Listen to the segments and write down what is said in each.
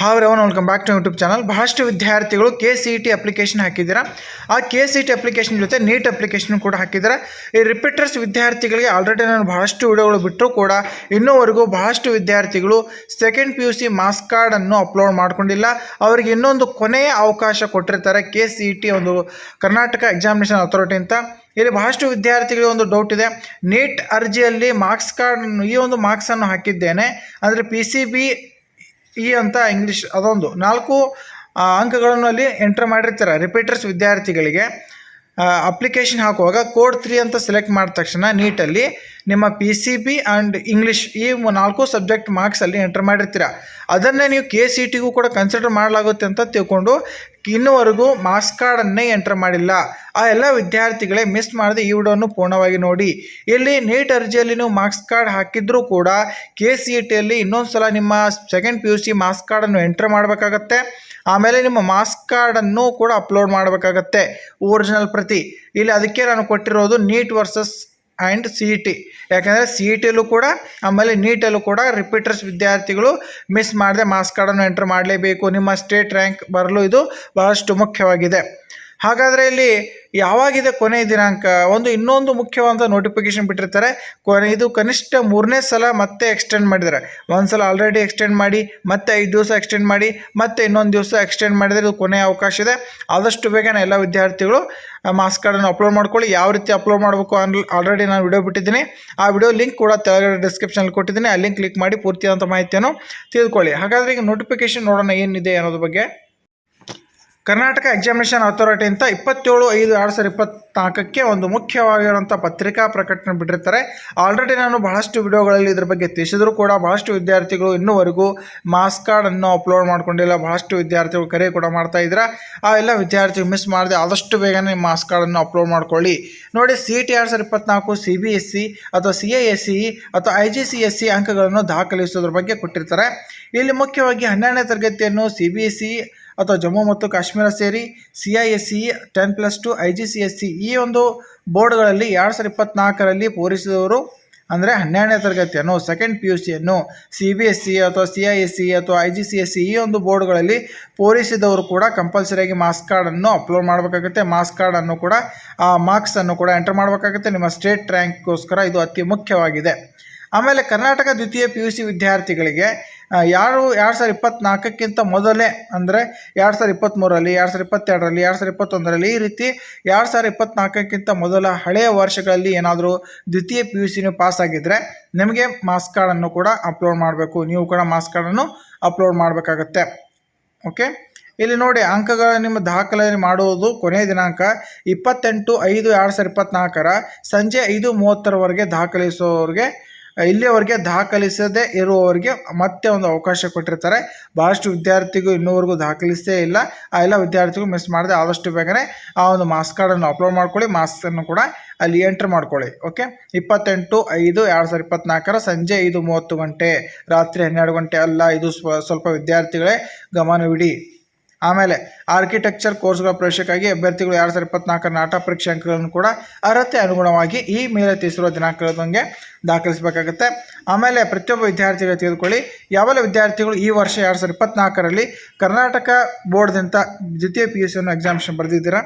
ಹಾವ್ ಅವನ್ welcome back to YouTube channel ಬಹಳಷ್ಟು ವಿದ್ಯಾರ್ಥಿಗಳು K C E T application ಹಾಕಿದ್ದೀರಾ? ಆ K C E T application ಜೊತೆ ನೀಟ್ ಅಪ್ಲಿಕೇಶನ್ ಕೂಡ ಹಾಕಿದ್ದಾರೆ? ಈ ರಿಪೀಟರ್ಸ್ ವಿದ್ಯಾರ್ಥಿಗಳಿಗೆ ಆಲ್ರೆಡಿ ನಾನು ಬಹಳಷ್ಟು ವಿಡಿಯೋಗಳು ಬಿಟ್ಟರು ಕೂಡ ಇನ್ನೂವರೆಗೂ ಬಹಳಷ್ಟು ವಿದ್ಯಾರ್ಥಿಗಳು second P U C marks ಕಾರ್ಡನ್ನು ಅಪ್ಲೋಡ್ ಮಾಡ್ಕೊಂಡಿಲ್ಲ. ಅವರಿಗೆ ಇನ್ನೊಂದು ಕೊನೆಯ ಅವಕಾಶ ಕೊಟ್ಟಿರ್ತಾರೆ ಕೆ ಸಿ ಇ ಟಿ ಒಂದು ಕರ್ನಾಟಕ ಎಕ್ಸಾಮಿನೇಷನ್ ಅಥಾರಿಟಿ ಅಂತ. ಇಲ್ಲಿ ಬಹಳಷ್ಟು ವಿದ್ಯಾರ್ಥಿಗಳಿಗೆ ಒಂದು ಡೌಟ್ ಇದೆ. ನೀಟ್ ಅರ್ಜಿಯಲ್ಲಿ ಮಾರ್ಕ್ಸ್ ಕಾರ್ಡ್ ಈ ಒಂದು ಮಾರ್ಕ್ಸನ್ನು ಹಾಕಿದ್ದೇನೆ. ಅಂದರೆ ಪಿ ಸಿ ಬಿ ಇ ಅಂತ ಇಂಗ್ಲೀಷ್ ಅದೊಂದು. ನಾಲ್ಕು ಅಂಕಗಳನ್ನು ಅಲ್ಲಿ ಎಂಟ್ರ್ ಮಾಡಿರ್ತಾರೆ ರಿಪೀಟರ್ಸ್ ವಿದ್ಯಾರ್ಥಿಗಳಿಗೆ. ಅಪ್ಲಿಕೇಶನ್ ಹಾಕುವಾಗ ಕೋಡ್ ತ್ರೀ ಅಂತ ಸೆಲೆಕ್ಟ್ ಮಾಡಿದ ತಕ್ಷಣ ನೀಟಲ್ಲಿ ನಿಮ್ಮ P C B and English ಈ ನಾಲ್ಕು ಸಬ್ಜೆಕ್ಟ್ ಮಾರ್ಕ್ಸಲ್ಲಿ ಎಂಟರ್ ಮಾಡಿರ್ತೀರ. ಅದನ್ನೇ ನೀವು ಕೆ ಸಿ ಟಿಗೂ ಕೂಡ ಕನ್ಸಿಡರ್ ಮಾಡಲಾಗುತ್ತೆ ಅಂತ ತಿಳ್ಕೊಂಡು ಇನ್ನುವರೆಗೂ ಮಾರ್ಕ್ಸ್ ಕಾರ್ಡನ್ನೇ ಎಂಟರ್ ಮಾಡಿಲ್ಲ. ಆ ಎಲ್ಲ ವಿದ್ಯಾರ್ಥಿಗಳೇ ಮಿಸ್ ಮಾಡದೆ ಈ ವಿಡಿಯೋವನ್ನು ಪೂರ್ಣವಾಗಿ ನೋಡಿ. ಇಲ್ಲಿ ನೀಟ್ ಅರ್ಜಿಯಲ್ಲಿ ನೀವು ಮಾರ್ಕ್ಸ್ ಕಾರ್ಡ್ ಹಾಕಿದ್ರೂ ಕೂಡ ಕೆ ಸಿ ಇ ಟಿಯಲ್ಲಿ ಇನ್ನೊಂದು ಸಲ ನಿಮ್ಮ second P U C marks ಕಾರ್ಡನ್ನು ಎಂಟರ್ ಮಾಡಬೇಕಾಗತ್ತೆ. ಆಮೇಲೆ ನಿಮ್ಮ ಮಾಸ್ಕ್ ಕಾರ್ಡನ್ನು ಕೂಡ ಅಪ್ಲೋಡ್ ಮಾಡಬೇಕಾಗತ್ತೆ. ಒರಿಜಿನಲ್ ಪ್ರತಿ. ಇಲ್ಲಿ ಅದಕ್ಕೆ ನಾನು ಕೊಟ್ಟಿರೋದು NEET versus and C E T ಯಾಕೆಂದರೆ ಸಿ ಇ ಟಿಯಲ್ಲೂ ಕೂಡ, ಆಮೇಲೆ ನೀಟಲ್ಲೂ ಕೂಡ ರಿಪೀಟರ್ಸ್ ವಿದ್ಯಾರ್ಥಿಗಳು ಮಿಸ್ ಮಾಡದೆ ಮಾಸ್ಕ್ ಕಾರ್ಡನ್ನು ಎಂಟ್ರ್ ಮಾಡಲೇಬೇಕು. ನಿಮ್ಮ ಸ್ಟೇಟ್ ರ್ಯಾಂಕ್ ಬರಲು ಇದು ಬಹಳಷ್ಟು ಮುಖ್ಯವಾಗಿದೆ. ಹಾಗಾದರೆ ಇಲ್ಲಿ ಯಾವಾಗಿದೆ ಕೊನೆ ದಿನಾಂಕ? ಒಂದು ಇನ್ನೊಂದು ಮುಖ್ಯವಾದ ನೋಟಿಫಿಕೇಶನ್ ಬಿಟ್ಟಿರ್ತಾರೆ. ಕೊನೆ ಇದು ಕನಿಷ್ಠ ಮೂರನೇ ಸಲ ಮತ್ತೆ ಎಕ್ಸ್ಟೆಂಡ್ ಮಾಡಿದ್ದಾರೆ. ಒಂದು ಸಲ ಆಲ್ರೆಡಿ ಎಕ್ಸ್ಟೆಂಡ್ ಮಾಡಿ, ಮತ್ತೆ ಐದು ದಿವಸ ಎಕ್ಸ್ಟೆಂಡ್ ಮಾಡಿ, ಮತ್ತೆ ಇನ್ನೊಂದು ದಿವಸ ಎಕ್ಸ್ಟೆಂಡ್ ಮಾಡಿದರೆ ಇದು ಕೊನೆಯ ಅವಕಾಶ ಇದೆ. ಆದಷ್ಟು ಬೇಗನೆ ಎಲ್ಲ ವಿದ್ಯಾರ್ಥಿಗಳು ಮಾಸ್ಕ್ ಕಾರ್ಡನ್ನು ಅಪ್ಲೋಡ್ ಮಾಡ್ಕೊಳ್ಳಿ. ಯಾವ ರೀತಿ ಅಪ್ಲೋಡ್ ಮಾಡಬೇಕು ಅನ್ ಆಲ್ರೆಡಿ ನಾನು ವಿಡಿಯೋ ಬಿಟ್ಟಿದ್ದೀನಿ. ಆ ವಿಡಿಯೋ ಲಿಂಕ್ ಕೂಡ ತೆಳಗಡೆ ಡಿಸ್ಕ್ರಿಪ್ಷನಲ್ಲಿ ಕೊಟ್ಟಿದ್ದೀನಿ. ಆ ಲಿಂಕ್ ಕ್ಲಿಕ್ ಮಾಡಿ ಪೂರ್ತಿಯಾದಂಥ ಮಾಹಿತಿಯನ್ನು ತಿಳ್ಕೊಳ್ಳಿ ಹಾಗಾದರೆ ಈಗ ನೋಟಿಫಿಕೇಶನ್ ನೋಡೋಣ ಏನಿದೆ ಅನ್ನೋದ್ರ ಬಗ್ಗೆ. ಕರ್ನಾಟಕ ಎಕ್ಸಾಮಿನೇಷನ್ ಅಥಾರಿಟಿ ಅಂತ ಇಪ್ಪತ್ತೇಳು ಐದು ಎರಡು ಸಾವಿರದ ಇಪ್ಪತ್ನಾಲ್ಕಕ್ಕೆ ಒಂದು ಮುಖ್ಯವಾಗಿರುವಂಥ ಪತ್ರಿಕಾ ಪ್ರಕಟಣೆ ಬಿಟ್ಟಿರ್ತಾರೆ. ಆಲ್ರೆಡಿ ನಾನು ಬಹಳಷ್ಟು ವಿಡಿಯೋಗಳಲ್ಲಿ ಇದ್ರ ಬಗ್ಗೆ ತಿಳಿಸಿದ್ರು ಕೂಡ ಬಹಳಷ್ಟು ವಿದ್ಯಾರ್ಥಿಗಳು ಇನ್ನೂವರೆಗೂ ಮಾಸ್ ಕಾರ್ಡನ್ನು ಅಪ್ಲೋಡ್ ಮಾಡ್ಕೊಂಡಿಲ್ಲ. ಬಹಳಷ್ಟು ವಿದ್ಯಾರ್ಥಿಗಳು ಕರೆ ಕೂಡ ಮಾಡ್ತಾ ಇದ್ದಾರೆ ಆ ಎಲ್ಲ ವಿದ್ಯಾರ್ಥಿಗಳು ಮಿಸ್ ಮಾಡಿದೆ ಆದಷ್ಟು ಬೇಗನೆ ಮಾಸ್ ಕಾರ್ಡನ್ನು ಅಪ್ಲೋಡ್ ಮಾಡ್ಕೊಳ್ಳಿ. ನೋಡಿ ಸಿ ಟಿ ಎರಡು ಸಾವಿರದ ಇಪ್ಪತ್ನಾಲ್ಕು ಸಿ ಬಿ ಎಸ್ ಸಿ ಅಥವಾ ಸಿ ಐ ಎಸ್ ಸಿ ಅಥವಾ I G C S C ಅಂಕಗಳನ್ನು ದಾಖಲಿಸೋದ್ರ ಬಗ್ಗೆ ಕೊಟ್ಟಿರ್ತಾರೆ. ಇಲ್ಲಿ ಮುಖ್ಯವಾಗಿ ಹನ್ನೆರಡನೇ ತರಗತಿಯನ್ನು ಸಿ ಬಿ ಎಸ್ ಸಿ ಅಥವಾ ಜಮ್ಮು ಮತ್ತು ಕಾಶ್ಮೀರ ಸೇರಿ C I S C, ten plus two, I G C S C ಈ ಒಂದು ಬೋರ್ಡ್ಗಳಲ್ಲಿ ಎರಡು ಸಾವಿರದ ಇಪ್ಪತ್ನಾಲ್ಕರಲ್ಲಿ ಪೂರೈಸಿದವರು ಅಂದರೆ ಹನ್ನೆರಡನೇ ತರಗತಿಯನ್ನು ಸೆಕೆಂಡ್ ಪಿ ಯು ಸಿಯನ್ನು ಸಿ ಬಿ ಎಸ್ ಸಿ ಅಥವಾ ಸಿ ಐ ಎಸ್ ಸಿ ಅಥವಾ I G C S C ಈ ಒಂದು ಬೋರ್ಡ್ಗಳಲ್ಲಿ ಪೂರೈಸಿದವರು ಕೂಡ ಕಂಪಲ್ಸರಿಯಾಗಿ ಮಾರ್ಕ್ಸ್ ಕಾರ್ಡನ್ನು ಅಪ್ಲೋಡ್ ಮಾಡಬೇಕಾಗುತ್ತೆ. ಮಾರ್ಕ್ಸ್ ಕಾರ್ಡನ್ನು ಕೂಡ, ಆ ಮಾರ್ಕ್ಸನ್ನು ಕೂಡ ಎಂಟರ್ ಮಾಡಬೇಕಾಗುತ್ತೆ. ನಿಮ್ಮ ಸ್ಟೇಟ್ ರ್ಯಾಂಕ್ಗೋಸ್ಕರ ಇದು ಅತಿ ಮುಖ್ಯವಾಗಿದೆ. ಆಮೇಲೆ ಕರ್ನಾಟಕ ದ್ವಿತೀಯ ಪಿ ಯು ಸಿ ವಿದ್ಯಾರ್ಥಿಗಳಿಗೆ ಯಾರು ಎರಡು ಸಾವಿರದ ಇಪ್ಪತ್ತ್ನಾಲ್ಕಕ್ಕಿಂತ ಮೊದಲೇ ಅಂದರೆ ಎರಡು ಸಾವಿರದ ಇಪ್ಪತ್ತ್ಮೂರರಲ್ಲಿ ಎರಡು ಸಾವಿರದ ಇಪ್ಪತ್ತೆರಡರಲ್ಲಿ, ಎರಡು ಸಾವಿರದ ಇಪ್ಪತ್ತೊಂದರಲ್ಲಿ ಈ ರೀತಿ ಎರಡು ಸಾವಿರದ ಇಪ್ಪತ್ತ್ನಾಲ್ಕಕ್ಕಿಂತ ಮೊದಲ ಹಳೆಯ ವರ್ಷಗಳಲ್ಲಿ ಏನಾದರೂ ದ್ವಿತೀಯ ಪಿ ಯು ಸಿನೂ ನೀವು ಪಾಸ್ ಆಗಿದ್ದರೆ ನಿಮಗೆ ಮಾರ್ಕ್ಸ್ ಕಾರ್ಡನ್ನು ಕೂಡ ಅಪ್ಲೋಡ್ ಮಾಡಬೇಕು. ನೀವು ಕೂಡ ಮಾರ್ಕ್ಸ್ ಕಾರ್ಡನ್ನು ಅಪ್ಲೋಡ್ ಮಾಡಬೇಕಾಗತ್ತೆ. ಓಕೆ ಇಲ್ಲಿ ನೋಡಿ, ಅಂಕಗಳ ನಿಮ್ಮ ದಾಖಲೆ ಮಾಡುವುದು ಕೊನೆಯ ದಿನಾಂಕ ಇಪ್ಪತ್ತೆಂಟು ಐದು ಎರಡು ಸಾವಿರದ ಇಪ್ಪತ್ತ್ನಾಲ್ಕರ ಸಂಜೆ ಐದು ಮೂವತ್ತರವರೆಗೆ ದಾಖಲಿಸುವವರಿಗೆ ಇಲ್ಲಿಯವರೆಗೆ ದಾಖಲಿಸದೇ ಇರುವವರಿಗೆ ಮತ್ತೆ ಒಂದು ಅವಕಾಶ ಕೊಟ್ಟಿರ್ತಾರೆ. ಭಾಳಷ್ಟು ವಿದ್ಯಾರ್ಥಿಗೂ ಇನ್ನೂವರೆಗೂ ದಾಖಲಿಸೇ ಇಲ್ಲ. ಆ ಎಲ್ಲ ವಿದ್ಯಾರ್ಥಿಗೂ ಮಿಸ್ ಮಾಡದೆ ಆದಷ್ಟು ಬೇಗನೆ ಆ ಒಂದು ಮಾಸ್ಕ್ ಕಾರ್ಡನ್ನು ಅಪ್ಲೋಡ್ ಮಾಡ್ಕೊಳ್ಳಿ. ಮಾಸ್ಕನ್ನು ಕೂಡ ಅಲ್ಲಿ ಎಂಟ್ರ್ ಮಾಡ್ಕೊಳ್ಳಿ. ಓಕೆ ಇಪ್ಪತ್ತೆಂಟು ಐದು ಎರಡು ಸಾವಿರದ ಇಪ್ಪತ್ನಾಲ್ಕರ ಸಂಜೆ ಐದು ಮೂವತ್ತು ಗಂಟೆ, ರಾತ್ರಿ ಹನ್ನೆರಡು ಗಂಟೆ ಅಲ್ಲ, ಇದು ಸ್ವ, ಸ್ವಲ್ಪ ವಿದ್ಯಾರ್ಥಿಗಳೇ ಗಮನವಿಡಿ. ಆಮೇಲೆ ಆರ್ಕಿಟೆಕ್ಚರ್ ಕೋರ್ಸ್ಗಳ ಪ್ರವೇಶಕ್ಕಾಗಿ ಅಭ್ಯರ್ಥಿಗಳು ಎರಡು ಸಾವಿರದ ಇಪ್ಪತ್ನಾಲ್ಕರ ನಾಟಕ ಪರೀಕ್ಷೆ ಅಂಕಗಳನ್ನು ಕೂಡ ಅರ್ಹತೆ ಅನುಗುಣವಾಗಿ ಈ ಮೇಲೆ ತಿಳಿಸಿರುವ ದಿನಾಂಕದಂಗೆ ದಾಖಲಿಸಬೇಕಾಗುತ್ತೆ. ಆಮೇಲೆ ಪ್ರತಿಯೊಬ್ಬ ವಿದ್ಯಾರ್ಥಿಗಳು ತೆಗೆದುಕೊಳ್ಳಿ ಯಾವೆಲ್ಲ ವಿದ್ಯಾರ್ಥಿಗಳು ಈ ವರ್ಷ ಎರಡು ಸಾವಿರದ ಇಪ್ಪತ್ನಾಲ್ಕರಲ್ಲಿ ಕರ್ನಾಟಕ ಬೋರ್ಡ್ದಂಥ ದ್ವಿತೀಯ ಪಿ ಯು ಸಿಯನ್ನು ಎಕ್ಸಾಮಿಷನ್ ಬರೆದಿದ್ದೀರಾ?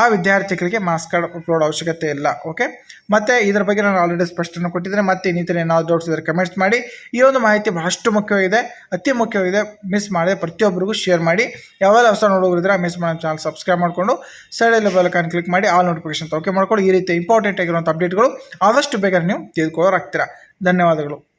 ಆ ವಿದ್ಯಾರ್ಥಿಗಳಿಗೆ ಮಾರ್ಕ್ಸ್ ಕಾರ್ಡ್ ಅಪ್ಲೋಡ್ ಅವಶ್ಯಕತೆ ಇಲ್ಲ ಓಕೆ ಮತ್ತು ಇದರ ಬಗ್ಗೆ ನಾನು ಆಲ್ರೆಡಿ ಸ್ಪಷ್ಟನೆ ಕೊಟ್ಟಿದ್ದೇನೆ. ಮತ್ತೆ ಇನ್ನಿತರ ಏನಾದರೂ ಡೌಟ್ಸ್ ಇದ್ದರೆ ಕಮೆಂಟ್ಸ್ ಮಾಡಿ. ಈ ಒಂದು ಮಾಹಿತಿ ಬಹಳಷ್ಟು ಮುಖ್ಯವಾಗಿದೆ, ಅತಿ ಮುಖ್ಯವಾಗಿದೆ ಮಿಸ್ ಮಾಡದೆ ಪ್ರತಿಯೊಬ್ಬರಿಗೂ ಶೇರ್ ಮಾಡಿ. ಯಾವೆಲ್ಲ ಹೊಸ ನೋಡೋರಿದ್ರೆ ಮಿಸ್ ಮಾಡೋ ಚಾನಲ್ ಸಬ್ಸ್ಕ್ರೈಬ್ ಮಾಡಿಕೊಂಡು ಸೈಡಲ್ಲಿ ಬೆಲಕಾನ್ ಕ್ಲಿಕ್ ಮಾಡಿ ಆಲ್ ನೋಟಿಫಿಕೇಶನ್ ಓಕೆ ಮಾಡಿಕೊಂಡು ಈ ರೀತಿ ಇಂಪಾರ್ಟೆಂಟ್ ಆಗಿರುವಂಥ ಅಪ್ಡೇಟ್ಗಳು ಆದಷ್ಟು ಬೇಗ ನೀವು ತಿಳ್ಕೊಳ್ಳೋರಾಗ್ತೀರಾ ಧನ್ಯವಾದಗಳು.